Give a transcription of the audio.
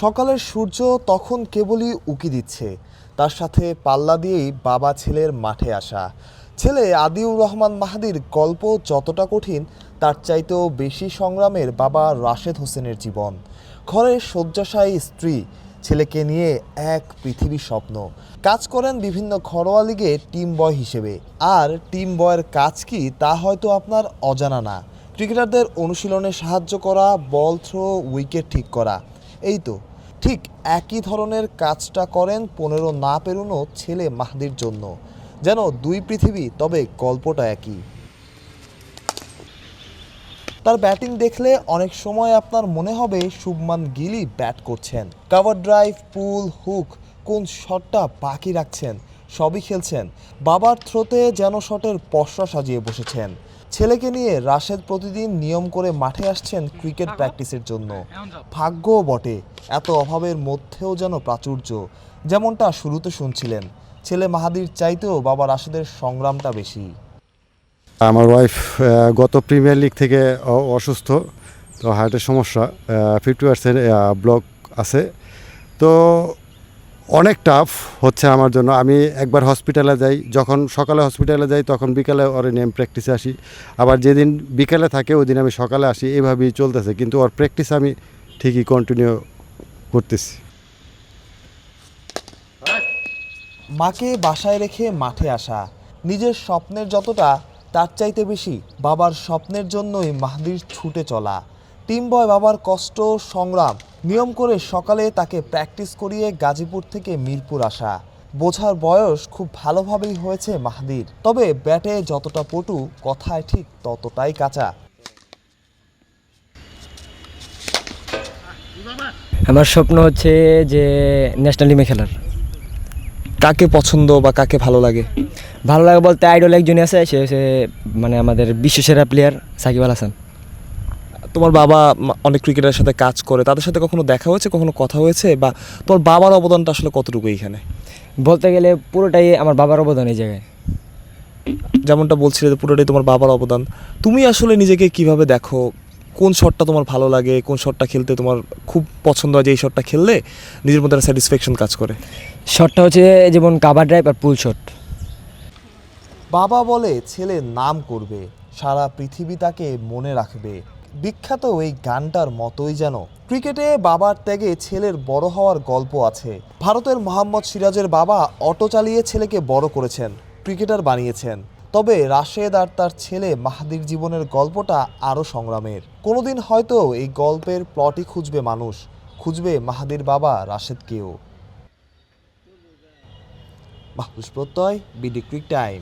সকালের সূর্য তখন কেবলই উকি দিচ্ছে। তার সাথে পাল্লা দিয়েই বাবা ছেলের মাঠে আসা। ছেলে আদিউর রহমান মাহাদির গল্প যতটা কঠিন, তার চাইতেও বেশি সংগ্রামের বাবা রাশেদ হোসেনের জীবন। ঘরের শয্যাশায়ী স্ত্রী, ছেলেকে নিয়ে এক পৃথিবী স্বপ্ন। কাজ করেন বিভিন্ন ঘরোয়া লিগে টিম বয় হিসেবে। আর টিম বয়ের কাজ কি, তা হয়তো আপনার অজানা না। ক্রিকেটারদের অনুশীলনে সাহায্য করা, বল থ্রো, উইকেট ঠিক করা। এই তো, ঠিক একই ধরনের কাজটা করেন পনেরো না পেরোনো ছেলে মাহদির জন্য। যেন দুই পৃথিবী, তবে গল্পটা একই। তার ব্যাটিং দেখলে অনেক সময় আপনার মনে হবে শুভমান গিলি ব্যাট করছেন। কাভার ড্রাইভ, পুল, হুক, কোন শটটা বাকি রাখছেন। সবই খেলছেন। বাবার থ্রোতে যেন শটের পসরা সাজিয়ে বসেছেন। ছেলেকে নিয়ে রাশেদ প্রতিদিন নিয়ম করে মাঠে আসছেন ক্রিকেট প্র্যাকটিসের জন্য। ভাগ্যও বটে। এত অভাবের মধ্যেও যেন প্রাচুর্য। যেমনটা শুরুতে শুনছিলেন। ছেলে মাহাদির চাইতেও বাবা রাশেদের সংগ্রামটা বেশি। আমার ওয়াইফ গত প্রিমিয়ার লিগ থেকে অসুস্থ তো হার্টের সমস্যা ফিফটি পার্সেন্ট ব্লক আছে। তো অনেক টাফ হচ্ছে আমার জন্য। আমি একবার হসপিটালে যাই, যখন সকালে হসপিটালে যাই, তখন বিকালে ওর নিয়ে প্র্যাকটিসে আসি। আবার যেদিন বিকালে থাকে ওই দিন আমি সকালে আসি। এইভাবেই চলতেছে, কিন্তু ওর প্র্যাকটিস আমি ঠিকই কন্টিনিউ করতেছি। মাকে বাসায় রেখে মাঠে আসা, নিজের স্বপ্নের যতটা, তার চাইতে বেশি বাবার স্বপ্নের জন্যই মাহদির ছুটে চলা। টিম বয় বাবার কষ্ট, সংগ্রাম, নিয়ম করে সকালে তাকে প্র্যাকটিস করিয়ে গাজীপুর থেকে মিরপুর আসা। বোঝার বয়স খুব ভালোভাবেই হয়েছে মাহাদির। তবে ব্যাটে যতটা পটু, কথায় ঠিক ততটাই কাঁচা। আমার স্বপ্ন হচ্ছে যে ন্যাশনাল টিমে খেলার। কাকে পছন্দ বা কাকে ভালো লাগে? ভালো লাগে বলতে আইডল একজনই আছে, সে হচ্ছে মানে আমাদের বিশ্বসেরা প্লেয়ার সাকিব আল হাসান। তোমার বাবা মা- অনেক ক্রিকেটারের সাথে কাজ করে তাদের সাথে কখনো দেখা হয়েছে কখনো কথা হয়েছে? বা তোমার বাবার অবদানটা আসলে কতটুকু এইখানে? বলতে গেলে পুরোটাই আমার বাবার অবদান এই জায়গায়। যেমনটা বলছিলে যে পুরোটাই তোমার বাবার অবদান। তুমি আসলে নিজেকে কীভাবে দেখো? কোন শটটা তোমার ভালো লাগে? কোন শটটা খেলতে তোমার খুব পছন্দ হয় যে এই শটটা খেললে নিজের মধ্যে একটা স্যাটিসফ্যাকশন কাজ করে? শটটা হচ্ছে যেমন কাভার ড্রাইভ আর পুল শট বাবা বলে ছেলে নাম করবে সারা পৃথিবী তাকে মনে রাখবে। বিখ্যাত ওই গানটার মতোই যেন। ক্রিকেটে বাবার ত্যাগে ছেলের বড় হওয়ার গল্প আছে। ভারতের মোহাম্মদ সিরাজের বাবা অটো চালিয়ে ছেলেকে বড় করেছেন, ক্রিকেটার বানিয়েছেন। তবে রাশেদ আর তার ছেলে মাহাদির জীবনের গল্পটা আরও সংগ্রামের। কোনোদিন হয়তো এই গল্পের প্লটই খুঁজবে মানুষ, খুঁজবে মাহাদির বাবা রাশেদকেও। মাহবুস প্রত্যয়, বিডি ক্রিক টাইম।